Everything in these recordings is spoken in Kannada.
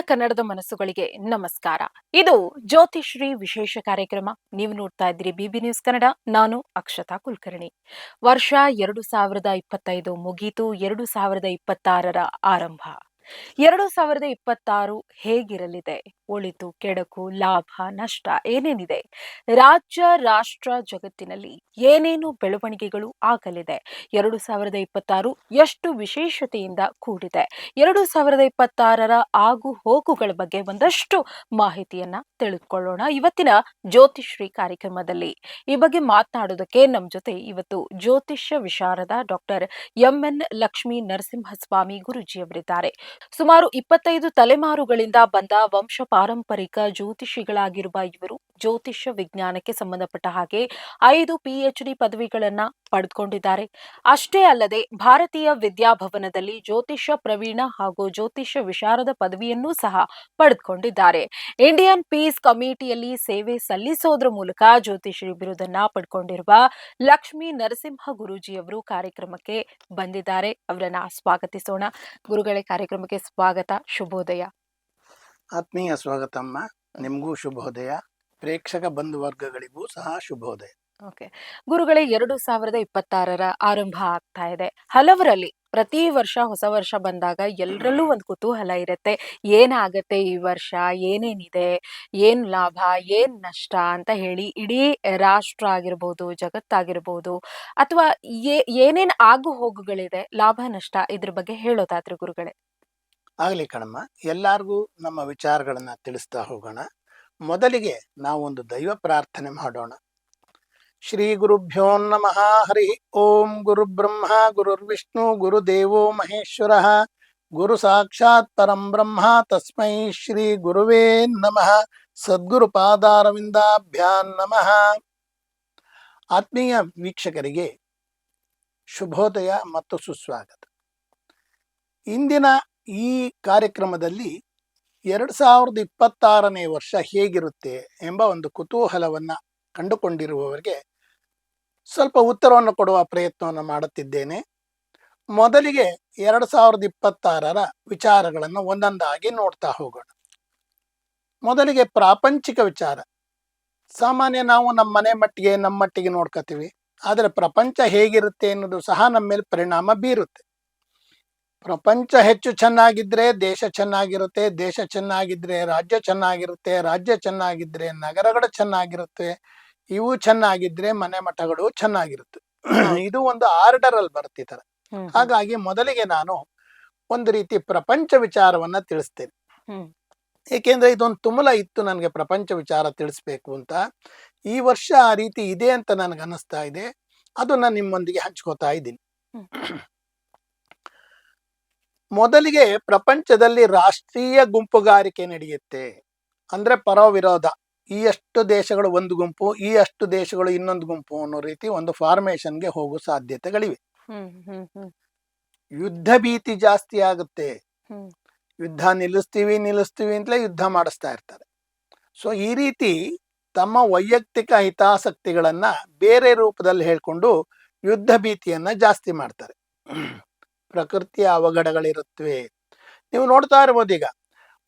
ಕನ್ನಡದ ಮನಸ್ಸುಗಳಿಗೆ ನಮಸ್ಕಾರ. ಇದು ಜ್ಯೋತಿಶ್ರೀ ವಿಶೇಷ ಕಾರ್ಯಕ್ರಮ. ನೀವು ನೋಡ್ತಾ ಇದ್ದೀರಿ ಬಿಬಿ ನ್ಯೂಸ್ ಕನ್ನಡ. ನಾನು ಅಕ್ಷತಾ ಕುಲಕರ್ಣಿ. ವರ್ಷ ಎರಡು ಸಾವಿರದ ಇಪ್ಪತ್ತೈದು ಮುಗೀತು. ಎರಡು ಸಾವಿರದ ಇಪ್ಪತ್ತಾರರ ಆರಂಭ. ಎರಡು ಸಾವಿರದ ಇಪ್ಪತ್ತಾರು ಹೇಗಿರಲಿದೆ? ಒಳಿತು ಕೆಡಕು, ಲಾಭ, ನಷ್ಟ ಏನೇನಿದೆ? ರಾಜ್ಯ, ರಾಷ್ಟ್ರ ಜಗತ್ತಿನಲ್ಲಿ ಏನೇನು ಬೆಳವಣಿಗೆಗಳು ಆಗಲಿದೆ? ಎರಡು ಸಾವಿರದ ಇಪ್ಪತ್ತಾರು ಎಷ್ಟು ವಿಶೇಷತೆಯಿಂದ ಕೂಡಿದೆ? ಎರಡು ಸಾವಿರದ ಇಪ್ಪತ್ತಾರರ ಆಗು ಹೋಗುಗಳ ಬಗ್ಗೆ ಒಂದಷ್ಟು ಮಾಹಿತಿಯನ್ನ ತಿಳಿದುಕೊಳ್ಳೋಣ. ಇವತ್ತಿನ ಜ್ಯೋತಿಶ್ರೀ ಕಾರ್ಯಕ್ರಮದಲ್ಲಿ ಈ ಬಗ್ಗೆ ಮಾತನಾಡೋದಕ್ಕೆ ನಮ್ಮ ಜೊತೆ ಇವತ್ತು ಜ್ಯೋತಿಷ್ಯ ವಿಶಾರದ doctor M N Lakshmi Narasimhaswamy ಗುರುಜಿಯವರಿದ್ದಾರೆ. ಸುಮಾರು ಇಪ್ಪತ್ತೈದು ತಲೆಮಾರುಗಳಿಂದ ಬಂದ ವಂಶ ಪಾರಂಪರಿಕ ಜ್ಯೋತಿಷಿಗಳಾಗಿರುವ ಇವರು ಜ್ಯೋತಿಷ್ಯ ವಿಜ್ಞಾನಕ್ಕೆ ಸಂಬಂಧಪಟ್ಟ ಹಾಗೆ ಐದು ಪಿಎಚ್ಡಿ ಪದವಿಗಳನ್ನ ಪಡೆದುಕೊಂಡಿದ್ದಾರೆ. ಅಷ್ಟೇ ಅಲ್ಲದೆ ಭಾರತೀಯ ವಿದ್ಯಾಭವನದಲ್ಲಿ ಜ್ಯೋತಿಷ್ಯ ಪ್ರವೀಣ ಹಾಗೂ ಜ್ಯೋತಿಷ್ಯ ವಿಶಾರದ ಪದವಿಯನ್ನೂ ಸಹ ಪಡೆದುಕೊಂಡಿದ್ದಾರೆ. ಇಂಡಿಯನ್ ಪೀಸ್ ಕಮಿಟಿಯಲ್ಲಿ ಸೇವೆ ಸಲ್ಲಿಸೋದ್ರ ಮೂಲಕ ಜ್ಯೋತಿಷಿ ಬಿರುದನ್ನ ಪಡ್ಕೊಂಡಿರುವ ಲಕ್ಷ್ಮೀ ನರಸಿಂಹ ಗುರೂಜಿಯವರು ಕಾರ್ಯಕ್ರಮಕ್ಕೆ ಬಂದಿದ್ದಾರೆ. ಅವರನ್ನ ಸ್ವಾಗತಿಸೋಣ. ಗುರುಗಳೇ, ಕಾರ್ಯಕ್ರಮಕ್ಕೆ ಸ್ವಾಗತ ಶುಭೋದಯ. ಆತ್ಮೀಯ ಸ್ವಾಗತಮ್ಮ. ನಿಮಗೂ ಶುಭೋದಯ. ಪ್ರೇಕ್ಷಕ ಬಂಧು ವರ್ಗಗಳಿಗೂ ಸಹ ಶುಭೋದಯ. ಓಕೆ. ಗುರುಗಳೇ ಎರಡು ಸಾವಿರದ ಇಪ್ಪತ್ತಾರರ ಆರಂಭ ಆಗ್ತಾ ಇದೆ. ಹಲವರಲ್ಲಿ ಪ್ರತಿ ವರ್ಷ ಹೊಸ ವರ್ಷ ಬಂದಾಗ ಎಲ್ಲರಲ್ಲೂ ಒಂದು ಕುತೂಹಲ ಇರುತ್ತೆ. ಏನಾಗತ್ತೆ ಈ ವರ್ಷ? ಏನೇನಿದೆ? ಏನ್ ಲಾಭ? ಏನ್ ನಷ್ಟ? ಅಂತ ಹೇಳಿ ಇಡೀ ರಾಷ್ಟ್ರ ಆಗಿರ್ಬೋದು ಜಗತ್ತಾಗಿರ್ಬೋದು ಅಥವಾ ಏನೇನ್ ಆಗು ಹೋಗುಗಳಿದೆ ಲಾಭ ನಷ್ಟ ಇದ್ರ ಬಗ್ಗೆ ಹೇಳೋದಾದ್ರೆ ಗುರುಗಳೇ ಆಗಲಿ ಕಣಮ್ಮ, ಎಲ್ಲಾರ್ಗೂ ನಮ್ಮ ವಿಚಾರಗಳನ್ನು ತಿಳಿಸ್ತಾ ಹೋಗೋಣ. ಮೊದಲಿಗೆ ನಾವೊಂದು ದೈವ ಪ್ರಾರ್ಥನೆ ಮಾಡೋಣ. ಶ್ರೀ ಗುರುಭ್ಯೋ ನಮಃ, ಹರಿ ಓಂ ಗುರು ಬ್ರಹ್ಮ ಗುರುರ್ವಿಷ್ಣು ಗುರುದೇವೋ ಮಹೇಶ್ವರ, ಗುರು ಸಾಕ್ಷಾತ್ ಪರಂ ಬ್ರಹ್ಮ, ತಸ್ಮೈ ಶ್ರೀ ಗುರುವೇ ನಮಃ, ಸದ್ಗುರು ಪಾದಾರವಿಂದಾಭ್ಯಾನ್ ನಮಃ. ಆತ್ಮೀಯ ವೀಕ್ಷಕರಿಗೆ ಶುಭೋದಯ ಮತ್ತು ಸುಸ್ವಾಗತ. ಇಂದಿನ ಈ ಕಾರ್ಯಕ್ರಮದಲ್ಲಿ ಎರಡು ಸಾವಿರದ ಇಪ್ಪತ್ತಾರನೇ ವರ್ಷ ಹೇಗಿರುತ್ತೆ ಎಂಬ ಒಂದು ಕುತೂಹಲವನ್ನು ಕಂಡುಕೊಂಡಿರುವವರಿಗೆ ಸ್ವಲ್ಪ ಉತ್ತರವನ್ನು ಕೊಡುವ ಪ್ರಯತ್ನವನ್ನು ಮಾಡುತ್ತಿದ್ದೇನೆ. ಮೊದಲಿಗೆ ಎರಡು ಸಾವಿರದ ಇಪ್ಪತ್ತಾರರ ವಿಚಾರಗಳನ್ನು ಒಂದೊಂದಾಗಿ ನೋಡ್ತಾ ಹೋಗೋಣ. ಮೊದಲಿಗೆ ಪ್ರಾಪಂಚಿಕ ವಿಚಾರ. ಸಾಮಾನ್ಯ ನಾವು ನಮ್ಮ ಮನೆ ಮಟ್ಟಿಗೆ ನಮ್ಮ ಮಟ್ಟಿಗೆ ನೋಡ್ಕೋತೀವಿ. ಆದರೆ ಪ್ರಪಂಚ ಹೇಗಿರುತ್ತೆ ಅನ್ನೋದು ಸಹ ನಮ್ಮ ಮೇಲೆ ಪರಿಣಾಮ ಬೀರುತ್ತೆ. ಪ್ರಪಂಚ ಹೆಚ್ಚು ಚೆನ್ನಾಗಿದ್ರೆ ದೇಶ ಚೆನ್ನಾಗಿರುತ್ತೆ ದೇಶ ಚೆನ್ನಾಗಿದ್ರೆ ರಾಜ್ಯ ಚೆನ್ನಾಗಿರುತ್ತೆ ರಾಜ್ಯ ಚೆನ್ನಾಗಿದ್ರೆ ನಗರಗಳು ಚೆನ್ನಾಗಿರುತ್ತೆ ಇವು ಚೆನ್ನಾಗಿದ್ರೆ ಮನೆ ಮಠಗಳು ಚೆನ್ನಾಗಿರುತ್ತೆ. ಇದು ಒಂದು ಆರ್ಡರ್ ಅಲ್ಲಿ ಬರ್ತಿದ್ದಾರೆ ಹಾಗಾಗಿ ಮೊದಲಿಗೆ ನಾನು ಒಂದು ರೀತಿ ಪ್ರಪಂಚ ವಿಚಾರವನ್ನ ತಿಳಿಸ್ತೇನೆ. ಏಕೆಂದ್ರೆ ಇದೊಂದು ತುಮಲ ಇತ್ತು ನನಗೆ ಪ್ರಪಂಚ ವಿಚಾರ ತಿಳಿಸ್ಬೇಕು ಅಂತ. ಈ ವರ್ಷ ಆ ರೀತಿ ಇದೆ ಅಂತ ನನಗೆ ಅನ್ನಿಸ್ತಾ ಇದೆ. ಅದು ನಾನು ನಿಮ್ಮೊಂದಿಗೆ ಹಂಚ್ಕೋತಾ ಇದ್ದೀನಿ. ಮೊದಲಿಗೆ ಪ್ರಪಂಚದಲ್ಲಿ ರಾಷ್ಟ್ರೀಯ ಗುಂಪುಗಾರಿಕೆ ನಡೆಯುತ್ತೆ. ಅಂದ್ರೆ ಪರ ವಿರೋಧ ಈ ಅಷ್ಟು ದೇಶಗಳು ಒಂದು ಗುಂಪು ಈ ಅಷ್ಟು ದೇಶಗಳು ಇನ್ನೊಂದು ಗುಂಪು ಅನ್ನೋ ರೀತಿ ಒಂದು ಫಾರ್ಮೇಶನ್ಗೆ ಹೋಗೋ ಸಾಧ್ಯತೆಗಳಿವೆ. ಯುದ್ಧ ಭೀತಿ ಜಾಸ್ತಿ ಆಗುತ್ತೆ. ಯುದ್ಧ ನಿಲ್ಲಿಸ್ತೀವಿ ನಿಲ್ಲಿಸ್ತೀವಿ ಅಂತಲೇ ಯುದ್ಧ ಮಾಡಿಸ್ತಾ ಇರ್ತಾರೆ. ಸೊ ಈ ರೀತಿ ತಮ್ಮ ವೈಯಕ್ತಿಕ ಹಿತಾಸಕ್ತಿಗಳನ್ನ ಬೇರೆ ರೂಪದಲ್ಲಿ ಹೇಳ್ಕೊಂಡು ಯುದ್ಧ ಭೀತಿಯನ್ನ ಜಾಸ್ತಿ ಮಾಡ್ತಾರೆ. ಪ್ರಕೃತಿಯ ಅವಘಡಗಳಿರುತ್ತವೆ. ನೀವು ನೋಡ್ತಾ ಇರ್ಬೋದು ಈಗ,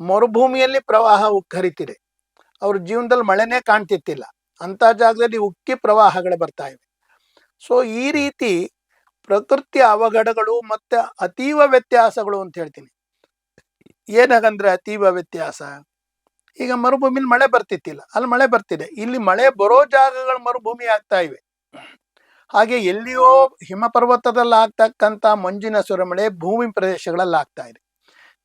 ಮರುಭೂಮಿಯಲ್ಲಿ ಪ್ರವಾಹ ಉಕ್ಕರಿತಿದೆ. ಅವ್ರ ಜೀವನದಲ್ಲಿ ಮಳೆನೇ ಕಾಣ್ತಿತ್ತಿಲ್ಲ. ಅಂತ ಜಾಗದಲ್ಲಿ ಉಕ್ಕಿ ಪ್ರವಾಹಗಳು ಬರ್ತಾ ಇವೆ. ಸೊ ಈ ರೀತಿ ಪ್ರಕೃತಿ ಅವಘಡಗಳು ಮತ್ತೆ ಅತೀವ ವ್ಯತ್ಯಾಸಗಳು ಅಂತ ಹೇಳ್ತೀನಿ. ಏನಾಗಂದ್ರೆ ಅತೀವ ವ್ಯತ್ಯಾಸ? ಈಗ ಮರುಭೂಮಿಲಿ ಮಳೆ ಬರ್ತಿತ್ತಿಲ್ಲ. ಅಲ್ಲಿ ಮಳೆ ಬರ್ತಿದೆ. ಇಲ್ಲಿ ಮಳೆ ಬರೋ ಜಾಗಗಳು ಮರುಭೂಮಿ ಆಗ್ತಾ ಇವೆ. ಹಾಗೆ ಎಲ್ಲಿಯೋ ಹಿಮಪರ್ವತದಲ್ಲಿ ಆಗ್ತಕ್ಕಂಥ ಮಂಜಿನ ಸುರಮಳೆ ಭೂಮಿ ಪ್ರದೇಶಗಳಲ್ಲಿ ಆಗ್ತಾ ಇದೆ.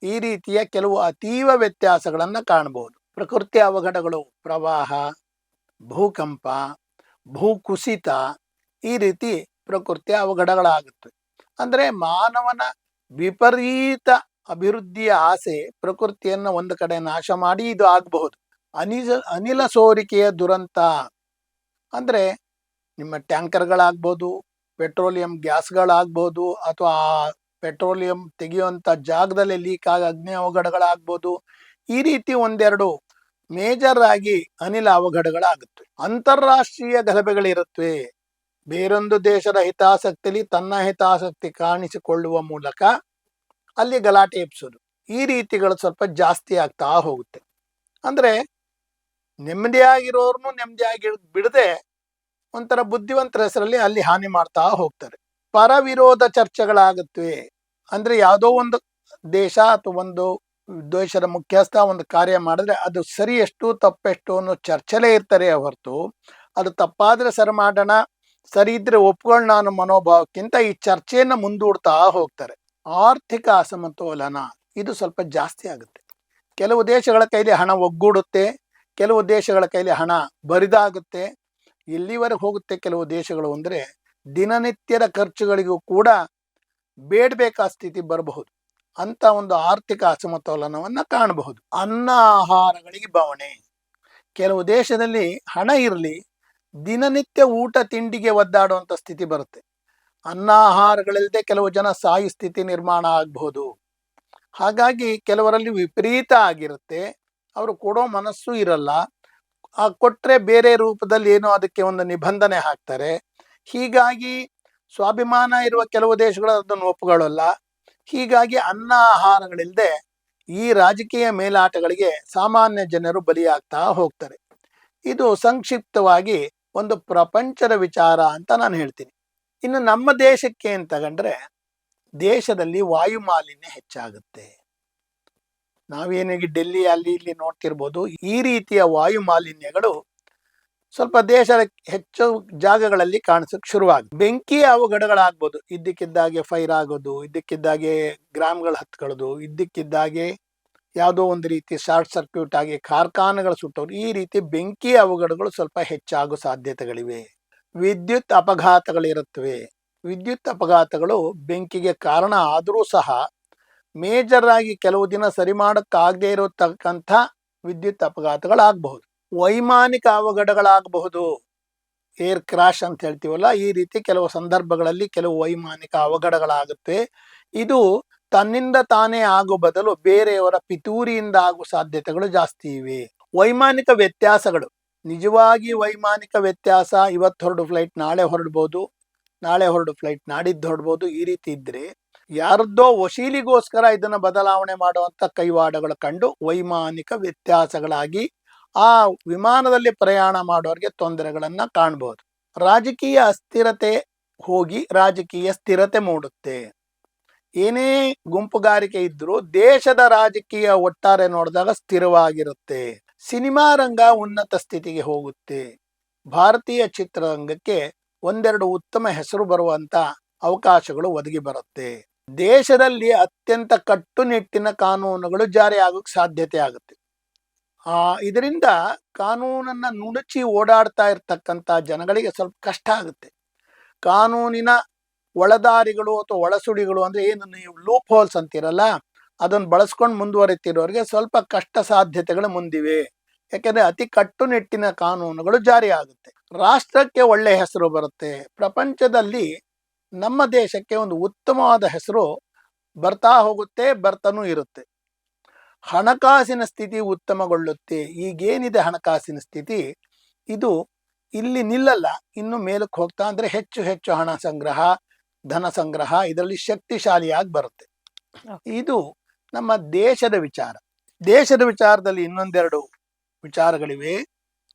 ಈ ರೀತಿಯ ಕೆಲವು ಅತೀವ ವ್ಯತ್ಯಾಸಗಳನ್ನು ಕಾಣಬಹುದು ಪ್ರಕೃತಿ ಅವಘಡಗಳು, ಪ್ರವಾಹ, ಭೂಕಂಪ, ಭೂಕುಸಿತ, ಈ ರೀತಿ ಪ್ರಕೃತಿ ಅವಘಡಗಳಾಗುತ್ತವೆ ಅಂದರೆ ಮಾನವನ ವಿಪರೀತ ಅಭಿವೃದ್ಧಿಯ ಆಸೆ ಪ್ರಕೃತಿಯನ್ನು ಒಂದು ಕಡೆ ನಾಶ ಮಾಡಿ ಇದು ಆಗಬಹುದು. ಅನಿಲ ಅನಿಲ ಸೋರಿಕೆಯ ದುರಂತ. ಅಂದ್ರೆ ನಿಮ್ಮ ಟ್ಯಾಂಕರ್ಗಳಾಗ್ಬೋದು, ಪೆಟ್ರೋಲಿಯಂ ಗ್ಯಾಸ್ಗಳಾಗ್ಬೋದು ಅಥವಾ ಆ ಪೆಟ್ರೋಲಿಯಂ ತೆಗೆಯುವಂಥ ಜಾಗದಲ್ಲಿ ಲೀಕ್ ಆಗ ಅಗ್ನಿ ಅವಘಡಗಳಾಗ್ಬೋದು, ಈ ರೀತಿ ಒಂದೆರಡು ಮೇಜರ್ ಆಗಿ ಅನಿಲ ಅವಘಡಗಳಾಗುತ್ತವೆ ಅಂತಾರಾಷ್ಟ್ರೀಯ ಗಲಭೆಗಳಿರುತ್ತವೆ. ಬೇರೊಂದು ದೇಶದ ಹಿತಾಸಕ್ತಿಲಿ ತನ್ನ ಹಿತಾಸಕ್ತಿ ಕಾಣಿಸಿಕೊಳ್ಳುವ ಮೂಲಕ ಅಲ್ಲಿ ಗಲಾಟೆ ಎಪ್ಸೋದು ಈ ರೀತಿಗಳು ಸ್ವಲ್ಪ ಜಾಸ್ತಿ ಆಗ್ತಾ ಹೋಗುತ್ತೆ. ಅಂದ್ರೆ ನೆಮ್ಮದಿಯಾಗಿರೋರ್ನು ನೆಮ್ಮದಿಯಾಗಿ ಬಿಡದೆ ಒಂಥರ ಬುದ್ಧಿವಂತರ ಹೆಸರಲ್ಲಿ ಅಲ್ಲಿ ಹಾನಿ ಮಾಡ್ತಾ ಹೋಗ್ತಾರೆ. ಪರವಿರೋಧ ಚರ್ಚೆಗಳಾಗತ್ವೆ ಅಂದ್ರೆ ಯಾವುದೋ ಒಂದು ದೇಶ ಅಥವಾ ಒಂದು ದೇಶದ ಮುಖ್ಯಸ್ಥ ಒಂದು ಕಾರ್ಯ ಮಾಡಿದ್ರೆ ಅದು ಸರಿ ಎಷ್ಟು ತಪ್ಪೆಷ್ಟು ಅನ್ನೋ ಚರ್ಚೆಲೇ ಇರ್ತಾರೆ ಹೊರತು. ಅದು ತಪ್ಪಾದ್ರೆ ಸರಿ ಮಾಡೋಣ, ಸರಿ ಇದ್ರೆ ಒಪ್ಕೊಳ್ಳೋಣ ಅನ್ನೋ ಮನೋಭಾವಕ್ಕಿಂತ ಈ ಚರ್ಚೆಯನ್ನ ಮುಂದೂಡ್ತಾ ಹೋಗ್ತಾರೆ. ಆರ್ಥಿಕ ಅಸಮತೋಲನ ಇದು ಸ್ವಲ್ಪ ಜಾಸ್ತಿ ಆಗುತ್ತೆ. ಕೆಲವು ದೇಶಗಳ ಕೈಲಿ ಹಣ ಒಗ್ಗೂಡುತ್ತೆ, ಕೆಲವು ದೇಶಗಳ ಕೈಲಿ ಹಣ ಬರಿದಾಗುತ್ತೆ ಎಲ್ಲಿವರೆಗೆ ಹೋಗುತ್ತೆ ಕೆಲವು ದೇಶಗಳು ಅಂದರೆ ದಿನನಿತ್ಯದ ಖರ್ಚುಗಳಿಗೂ ಕೂಡ ಬೇಡಬೇಕಾದ ಸ್ಥಿತಿ ಬರಬಹುದು. ಅಂತ ಒಂದು ಆರ್ಥಿಕ ಅಸಮತೋಲನವನ್ನು ಕಾಣಬಹುದು. ಅನ್ನ ಆಹಾರಗಳಿಗೆ ಬವಣೆ. ಕೆಲವು ದೇಶದಲ್ಲಿ ಹಣ ಇರಲಿ, ದಿನನಿತ್ಯ ಊಟ ತಿಂಡಿಗೆ ಒದ್ದಾಡುವಂಥ ಸ್ಥಿತಿ ಬರುತ್ತೆ. ಅನ್ನ ಆಹಾರಗಳಿಲ್ಲದೆ ಕೆಲವು ಜನ ಸಾಯು ಸ್ಥಿತಿ ನಿರ್ಮಾಣ ಆಗಬಹುದು. ಹಾಗಾಗಿ ಕೆಲವರಲ್ಲಿ ವಿಪರೀತ ಆಗಿರುತ್ತೆ. ಅವರು ಕೊಡೋ ಮನಸ್ಸು ಇರಲ್ಲ. ಆ ಕೊಟ್ರೆ ಬೇರೆ ರೂಪದಲ್ಲಿ ಏನೋ ಅದಕ್ಕೆ ಒಂದು ನಿಬಂಧನೆ ಹಾಕ್ತಾರೆ. ಹೀಗಾಗಿ ಸ್ವಾಭಿಮಾನ ಇರುವ ಕೆಲವು ದೇಶಗಳು ಅದನ್ನು ಒಪ್ಪುಗಳಲ್ಲ ಹೀಗಾಗಿ ಅನ್ನ ಆಹಾರಗಳಿಲ್ಲದೆ ಈ ರಾಜಕೀಯ ಮೇಲಾಟಗಳಿಗೆ ಸಾಮಾನ್ಯ ಜನರು ಬಲಿಯಾಗ್ತಾ ಹೋಗ್ತಾರೆ. ಇದು ಸಂಕ್ಷಿಪ್ತವಾಗಿ ಒಂದು ಪ್ರಪಂಚದ ವಿಚಾರ ಅಂತ ನಾನು ಹೇಳ್ತೀನಿ. ಇನ್ನು ನಮ್ಮ ದೇಶಕ್ಕೆ ಅಂತ ತಗೊಂಡ್ರೆ ದೇಶದಲ್ಲಿ ವಾಯುಮಾಲಿನ್ಯ ಹೆಚ್ಚಾಗುತ್ತೆ. ನಾವೇನಿಗೆ ಡೆಲ್ಲಿ ಅಲ್ಲಿ ಇಲ್ಲಿ ನೋಡ್ತಿರ್ಬೋದು, ಈ ರೀತಿಯ ವಾಯು ಮಾಲಿನ್ಯಗಳು ಸ್ವಲ್ಪ ದೇಶದ ಹೆಚ್ಚು ಜಾಗಗಳಲ್ಲಿ ಕಾಣಿಸಕ್ ಶುರುವಾಗಿ, ಬೆಂಕಿ ಅವಘಡಗಳಾಗ್ಬೋದು. ಇದ್ದಕ್ಕಿದ್ದಾಗೆ ಫೈರ್ ಆಗೋದು, ಇದ್ದಕ್ಕಿದ್ದಾಗೆ ಗ್ರಾಮ್ಗಳು ಹತ್ಕೊಳ್ಳೋದು ಇದ್ದಕ್ಕಿದ್ದಾಗೆ ಯಾವುದೋ ಒಂದು ರೀತಿ ಶಾರ್ಟ್ ಸರ್ಕ್ಯೂಟ್ ಆಗಿ ಕಾರ್ಖಾನೆಗಳು ಸುಟ್ಟೋರು, ಈ ರೀತಿ ಬೆಂಕಿ ಅವಘಡಗಳು ಸ್ವಲ್ಪ ಹೆಚ್ಚಾಗೋ ಸಾಧ್ಯತೆಗಳಿವೆ. ವಿದ್ಯುತ್ ಅಪಘಾತಗಳಿರುತ್ತವೆ ವಿದ್ಯುತ್ ಅಪಘಾತಗಳು ಬೆಂಕಿಗೆ ಕಾರಣ ಆದರೂ ಸಹ ಮೇಜರ್ ಆಗಿ ಕೆಲವು ದಿನ ಸರಿ ಮಾಡೋಕ್ಕಾಗದೇ ಇರತಕ್ಕಂಥ ವಿದ್ಯುತ್ ಅಪಘಾತಗಳಾಗಬಹುದು. ವೈಮಾನಿಕ ಅವಘಡಗಳಾಗಬಹುದು. ಏರ್ ಕ್ರಾಶ್ ಅಂತ ಹೇಳ್ತೀವಲ್ಲ, ಈ ರೀತಿ ಕೆಲವು ಸಂದರ್ಭಗಳಲ್ಲಿ ಕೆಲವು ವೈಮಾನಿಕ ಅವಘಡಗಳಾಗುತ್ತೆ. ಇದು ತನ್ನಿಂದ ತಾನೇ ಆಗೋ ಬದಲು ಬೇರೆಯವರ ಪಿತೂರಿಯಿಂದ ಆಗೋ ಸಾಧ್ಯತೆಗಳು ಜಾಸ್ತಿ ಇವೆ. ವೈಮಾನಿಕ ವ್ಯತ್ಯಾಸಗಳು. ನಿಜವಾಗಿ ವೈಮಾನಿಕ ವ್ಯತ್ಯಾಸ ಇವತ್ತು ಹೊರಡು ಫ್ಲೈಟ್ ನಾಳೆ ಹೊರಡ್ಬೋದು, ನಾಳೆ ಹೊರಡು ಫ್ಲೈಟ್ ನಾಡಿದ್ದು ಹೊರಡ್ಬೋದು ಈ ರೀತಿ ಇದ್ರೆ ಯಾರದ್ದೋ ವಶೀಲಿಗೋಸ್ಕರ ಇದನ್ನ ಬದಲಾವಣೆ ಮಾಡುವಂತ ಕೈವಾಡಗಳು ಕಂಡು ವೈಮಾನಿಕ ವ್ಯತ್ಯಾಸಗಳಾಗಿ ಆ ವಿಮಾನದಲ್ಲಿ ಪ್ರಯಾಣ ಮಾಡೋರಿಗೆ ತೊಂದರೆಗಳನ್ನ ಕಾಣಬಹುದು ರಾಜಕೀಯ ಅಸ್ಥಿರತೆ ಹೋಗಿ ರಾಜಕೀಯ ಸ್ಥಿರತೆ ಮೂಡುತ್ತೆ. ಏನೇ ಗುಂಪುಗಾರಿಕೆ ಇದ್ರೂ ದೇಶದ ರಾಜಕೀಯ ಒಟ್ಟಾರೆ ನೋಡಿದಾಗ ಸ್ಥಿರವಾಗಿರುತ್ತೆ. ಸಿನಿಮಾ ರಂಗ ಉನ್ನತ ಸ್ಥಿತಿಗೆ ಹೋಗುತ್ತೆ. ಭಾರತೀಯ ಚಿತ್ರರಂಗಕ್ಕೆ ಒಂದೆರಡು ಉತ್ತಮ ಹೆಸರು ಬರುವಂತ ಅವಕಾಶಗಳು ಒದಗಿ ಬರುತ್ತೆ. ದೇಶದಲ್ಲಿ ಅತ್ಯಂತ ಕಟ್ಟುನಿಟ್ಟಿನ ಕಾನೂನುಗಳು ಜಾರಿ ಸಾಧ್ಯತೆ ಆಗುತ್ತೆ. ಆ, ಇದರಿಂದ ಕಾನೂನನ್ನ ನುಣುಚಿ ಓಡಾಡ್ತಾ ಇರ್ತಕ್ಕಂಥ ಜನಗಳಿಗೆ ಸ್ವಲ್ಪ ಕಷ್ಟ ಆಗುತ್ತೆ. ಕಾನೂನಿನ ಒಳದಾರಿಗಳು ಅಥವಾ ಒಳಸುಡಿಗಳು ಅಂದ್ರೆ ಏನು, ನೀವು ಲೂಪ್ ಹೋಲ್ಸ್ ಅಂತೀರಲ್ಲ, ಅದನ್ನ ಬಳಸ್ಕೊಂಡು ಮುಂದುವರಿತಿರೋರಿಗೆ ಸ್ವಲ್ಪ ಕಷ್ಟ ಸಾಧ್ಯತೆಗಳು ಮುಂದಿವೆ. ಯಾಕೆಂದ್ರೆ ಅತಿ ಕಟ್ಟುನಿಟ್ಟಿನ ಕಾನೂನುಗಳು ಜಾರಿ ಆಗುತ್ತೆ. ರಾಷ್ಟ್ರಕ್ಕೆ ಒಳ್ಳೆ ಹೆಸರು ಬರುತ್ತೆ. ಪ್ರಪಂಚದಲ್ಲಿ ನಮ್ಮ ದೇಶಕ್ಕೆ ಒಂದು ಉತ್ತಮವಾದ ಹೆಸರು ಬರ್ತಾ ಹೋಗುತ್ತೆ ಬರ್ತಾನೂ ಇರುತ್ತೆ. ಹಣಕಾಸಿನ ಸ್ಥಿತಿ ಉತ್ತಮಗೊಳ್ಳುತ್ತೆ. ಈಗೇನಿದೆ ಹಣಕಾಸಿನ ಸ್ಥಿತಿ? ಇದು ಇಲ್ಲಿ ನಿಲ್ಲಲ್ಲ. ಇನ್ನು ಮೇಲಕ್ಕೆ ಹೋಗ್ತಾ ಅಂದ್ರೆ ಹೆಚ್ಚು ಹೆಚ್ಚು ಹಣ ಸಂಗ್ರಹ ಧನ ಸಂಗ್ರಹ ಇದರಲ್ಲಿ ಶಕ್ತಿಶಾಲಿಯಾಗಿ ಬರುತ್ತೆ. ಇದು ನಮ್ಮ ದೇಶದ ವಿಚಾರ. ದೇಶದ ವಿಚಾರದಲ್ಲಿ ಇನ್ನೊಂದೆರಡು ವಿಚಾರಗಳಿವೆ.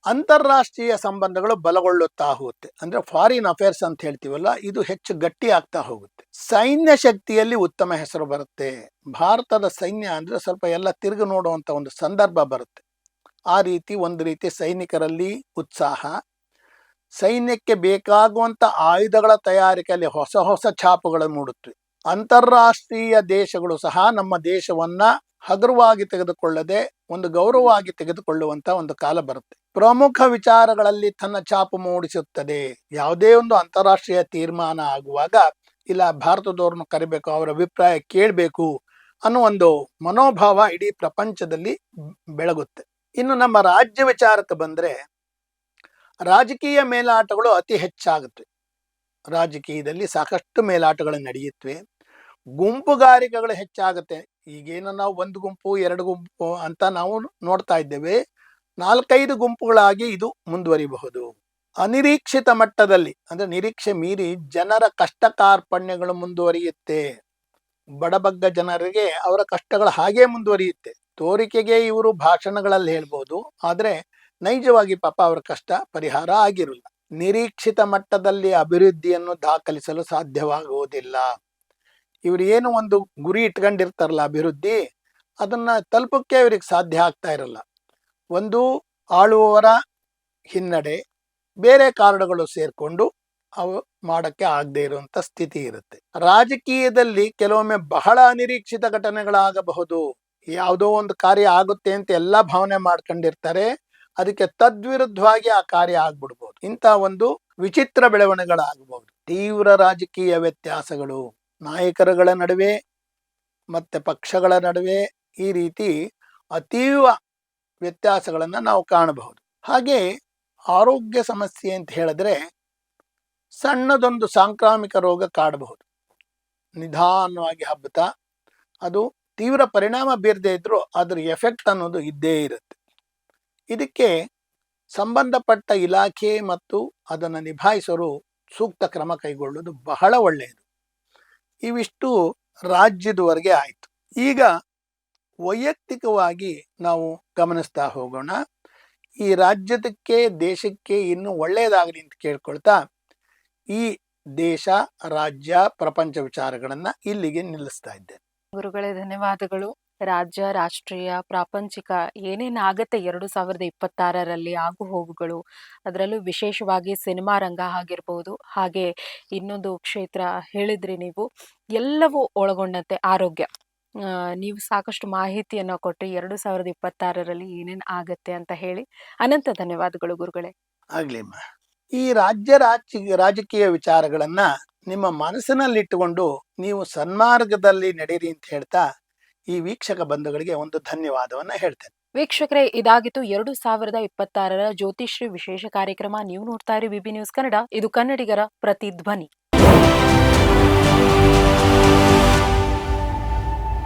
ಅಂತಾರಾಷ್ಟ್ರೀಯ ಸಂಬಂಧಗಳು ಬಲಗೊಳ್ಳುತ್ತಾ ಹೋಗುತ್ತೆ. ಅಂದ್ರೆ ಫಾರಿನ್ ಅಫೇರ್ಸ್ ಅಂತ ಹೇಳ್ತೀವಲ್ಲ, ಇದು ಹೆಚ್ಚು ಗಟ್ಟಿ ಆಗ್ತಾ ಹೋಗುತ್ತೆ. ಸೈನ್ಯ ಶಕ್ತಿಯಲ್ಲಿ ಉತ್ತಮ ಹೆಸರು ಬರುತ್ತೆ. ಭಾರತದ ಸೈನ್ಯ ಅಂದ್ರೆ ಸ್ವಲ್ಪ ಎಲ್ಲ ತಿರುಗಿ ನೋಡುವಂತ ಒಂದು ಸಂದರ್ಭ ಬರುತ್ತೆ. ಆ ರೀತಿ ಒಂದು ರೀತಿ ಸೈನಿಕರಲ್ಲಿ ಉತ್ಸಾಹ. ಸೈನ್ಯಕ್ಕೆ ಬೇಕಾಗುವಂತ ಆಯುಧಗಳ ತಯಾರಿಕೆಯಲ್ಲಿ ಹೊಸ ಹೊಸ ಛಾಪುಗಳು ಮೂಡುತ್ತವೆ. ಅಂತಾರಾಷ್ಟ್ರೀಯ ದೇಶಗಳು ಸಹ ನಮ್ಮ ದೇಶವನ್ನ ಹಗುರವಾಗಿ ತೆಗೆದುಕೊಳ್ಳದೆ ಒಂದು ಗೌರವವಾಗಿ ತೆಗೆದುಕೊಳ್ಳುವಂತ ಒಂದು ಕಾಲ ಬರುತ್ತೆ. ಪ್ರಮುಖ ವಿಚಾರಗಳಲ್ಲಿ ತನ್ನ ಛಾಪು ಮೂಡಿಸುತ್ತದೆ. ಯಾವುದೇ ಒಂದು ಅಂತಾರಾಷ್ಟ್ರೀಯ ತೀರ್ಮಾನ ಆಗುವಾಗ ಇಲ್ಲ ಭಾರತದವ್ರನ್ನು ಕರಿಬೇಕು ಅವರ ಅಭಿಪ್ರಾಯ ಕೇಳಬೇಕು ಅನ್ನೋ ಒಂದು ಮನೋಭಾವ ಇಡೀ ಪ್ರಪಂಚದಲ್ಲಿ ಬೆಳಗುತ್ತೆ. ಇನ್ನು ನಮ್ಮ ರಾಜ್ಯ ವಿಚಾರಕ್ಕೆ ಬಂದ್ರೆ ರಾಜಕೀಯ ಮೇಲಾಟಗಳು ಅತಿ ಹೆಚ್ಚಾಗುತ್ತೆ. ರಾಜಕೀಯದಲ್ಲಿ ಸಾಕಷ್ಟು ಮೇಲಾಟಗಳು ನಡೆಯುತ್ತವೆ. ಗುಂಪುಗಾರಿಕೆಗಳು ಹೆಚ್ಚಾಗುತ್ತೆ. ಈಗೇನು ನಾವು ಒಂದು ಗುಂಪು, ಎರಡು ಗುಂಪು ಅಂತ ನಾವು ನೋಡ್ತಾ ಇದ್ದೇವೆ. ನಾಲ್ಕೈದು ಗುಂಪುಗಳಾಗಿ ಇದು ಮುಂದುವರಿಬಹುದು. ಅನಿರೀಕ್ಷಿತ ಮಟ್ಟದಲ್ಲಿ, ಅಂದ್ರೆ ನಿರೀಕ್ಷೆ ಮೀರಿ ಜನರ ಕಷ್ಟ ಕಾರ್ಪಣ್ಯಗಳು ಮುಂದುವರಿಯುತ್ತೆ. ಬಡಬಗ್ಗ ಜನರಿಗೆ ಅವರ ಕಷ್ಟಗಳು ಹಾಗೇ ಮುಂದುವರಿಯುತ್ತೆ. ತೋರಿಕೆಗೆ ಇವರು ಭಾಷಣಗಳಲ್ಲಿ ಹೇಳ್ಬೋದು, ಆದ್ರೆ ನೈಜವಾಗಿ ಪಾಪ ಅವರ ಕಷ್ಟ ಪರಿಹಾರ ಆಗಿರಲ್ಲ. ನಿರೀಕ್ಷಿತ ಮಟ್ಟದಲ್ಲಿ ಅಭಿವೃದ್ಧಿಯನ್ನು ದಾಖಲಿಸಲು ಸಾಧ್ಯವಾಗುವುದಿಲ್ಲ. ಇವರು ಏನು ಒಂದು ಗುರಿ ಇಟ್ಕೊಂಡಿರ್ತಾರಲ್ಲ ಅಭಿವೃದ್ಧಿ, ಅದನ್ನ ತಲುಪಕ್ಕೆ ಇವ್ರಿಗೆ ಸಾಧ್ಯ ಆಗ್ತಾ ಇರಲ್ಲ. ಒಂದು ಆಳುವವರ ಹಿನ್ನಡೆ ಬೇರೆ ಕಾರಣಗಳು ಸೇರ್ಕೊಂಡು ಅವು ಮಾಡಕ್ಕೆ ಆಗದೆ ಇರುವಂತ ಸ್ಥಿತಿ ಇರುತ್ತೆ. ರಾಜಕೀಯದಲ್ಲಿ ಕೆಲವೊಮ್ಮೆ ಬಹಳ ಅನಿರೀಕ್ಷಿತ ಘಟನೆಗಳಾಗಬಹುದು. ಯಾವುದೋ ಒಂದು ಕಾರ್ಯ ಆಗುತ್ತೆ ಅಂತ ಎಲ್ಲ ಭಾವನೆ ಮಾಡ್ಕೊಂಡಿರ್ತಾರೆ. ಅದಕ್ಕೆ ತದ್ವಿರುದ್ಧವಾಗಿ ಆ ಕಾರ್ಯ ಆಗ್ಬಿಡ್ಬೋದು. ಇಂಥ ಒಂದು ವಿಚಿತ್ರ ಬೆಳವಣಿಗೆಗಳಾಗಬಹುದು. ತೀವ್ರ ರಾಜಕೀಯ ವ್ಯತ್ಯಾಸಗಳು. ನಾಯಕರುಗಳ ನಡುವೆ ಮತ್ತೆ ಪಕ್ಷಗಳ ನಡುವೆ ಈ ರೀತಿ ಅತೀವ ವ್ಯತ್ಯಾಸಗಳನ್ನು ನಾವು ಕಾಣಬಹುದು. ಹಾಗೆ ಆರೋಗ್ಯ ಸಮಸ್ಯೆ ಅಂತ ಹೇಳಿದ್ರೆ ಸಣ್ಣದೊಂದು ಸಾಂಕ್ರಾಮಿಕ ರೋಗ ಕಾಡಬಹುದು. ನಿಧಾನವಾಗಿ ಹಬ್ಬುತ್ತಾ ಅದು ತೀವ್ರ ಪರಿಣಾಮ ಬೀರದೇ ಇದ್ದರೂ ಅದರ ಎಫೆಕ್ಟ್ ಅನ್ನೋದು ಇದ್ದೇ ಇರುತ್ತೆ. ಇದಕ್ಕೆ ಸಂಬಂಧಪಟ್ಟ ಇಲಾಖೆ ಮತ್ತು ಅದನ್ನು ನಿಭಾಯಿಸಲು ಸೂಕ್ತ ಕ್ರಮ ಕೈಗೊಳ್ಳುವುದು ಬಹಳ ಒಳ್ಳೆಯದು. ಇವಿಷ್ಟು ರಾಜ್ಯದವರೆಗೆ ಆಯಿತು. ಈಗ ವೈಯಕ್ತಿಕವಾಗಿ ನಾವು ಗಮನಿಸ್ತಾ ಹೋಗೋಣ. ಈ ರಾಜ್ಯದಕ್ಕೆ, ದೇಶಕ್ಕೆ ಇನ್ನೂ ಒಳ್ಳೆಯದಾಗಲಿ ಅಂತ ಕೇಳ್ಕೊಳ್ತಾ, ಈ ದೇಶ, ರಾಜ್ಯ, ಪ್ರಪಂಚ ವಿಚಾರಗಳನ್ನು ಇಲ್ಲಿಗೆ ನಿಲ್ಲಿಸ್ತಾ ಇದ್ದೇನೆ. ಗುರುಗಳೇ, ಧನ್ಯವಾದಗಳು. ರಾಜ್ಯ, ರಾಷ್ಟ್ರೀಯ, ಪ್ರಾಪಂಚಿಕ ಏನೇನಾಗುತ್ತೆ ಎರಡು ಸಾವಿರದ ಇಪ್ಪತ್ತಾರರಲ್ಲಿ ಆಗು ಹೋಗುಗಳು. ಅದರಲ್ಲೂ ವಿಶೇಷವಾಗಿ ಸಿನಿಮಾ ರಂಗ ಆಗಿರ್ಬೋದು, ಹಾಗೆ ಇನ್ನೊಂದು ಕ್ಷೇತ್ರ ಹೇಳಿದ್ರಿ ನೀವು. ಎಲ್ಲವೂ ಒಳಗೊಂಡಂತೆ ಆರೋಗ್ಯ. ನೀವು ಸಾಕಷ್ಟು ಮಾಹಿತಿಯನ್ನು ಕೊಟ್ಟು ಎರಡು ಸಾವಿರದ ಇಪ್ಪತ್ತಾರರಲ್ಲಿ ಏನೇನು ಆಗತ್ತೆ ಅಂತ ಹೇಳಿ. ಅನಂತ ಧನ್ಯವಾದಗಳು ಗುರುಗಳೇ. ಆಗ್ಲಿಮ್ಮ ಈ ರಾಜ್ಯ ರಾಜ ರಾಜಕೀಯ ವಿಚಾರಗಳನ್ನ ನಿಮ್ಮ ಮನಸ್ಸಿನಲ್ಲಿಟ್ಟುಕೊಂಡು ನೀವು ಸನ್ಮಾರ್ಗದಲ್ಲಿ ನಡೀರಿ ಅಂತ ಹೇಳ್ತಾ ಈ ವೀಕ್ಷಕ ಬಂಧುಗಳಿಗೆ ಒಂದು ಧನ್ಯವಾದವನ್ನ ಹೇಳ್ತೇನೆ. ವೀಕ್ಷಕರೇ, ಇದಾಗಿತ್ತು ಎರಡು ಸಾವಿರದ ಇಪ್ಪತ್ತಾರರ ಜ್ಯೋತಿಶ್ರೀ ವಿಶೇಷ ಕಾರ್ಯಕ್ರಮ. ನೀವು ನೋಡ್ತಾ ಇರಿ ಬಿಬಿ ನ್ಯೂಸ್ ಕನ್ನಡ. ಇದು ಕನ್ನಡಿಗರ ಪ್ರತಿಧ್ವನಿ.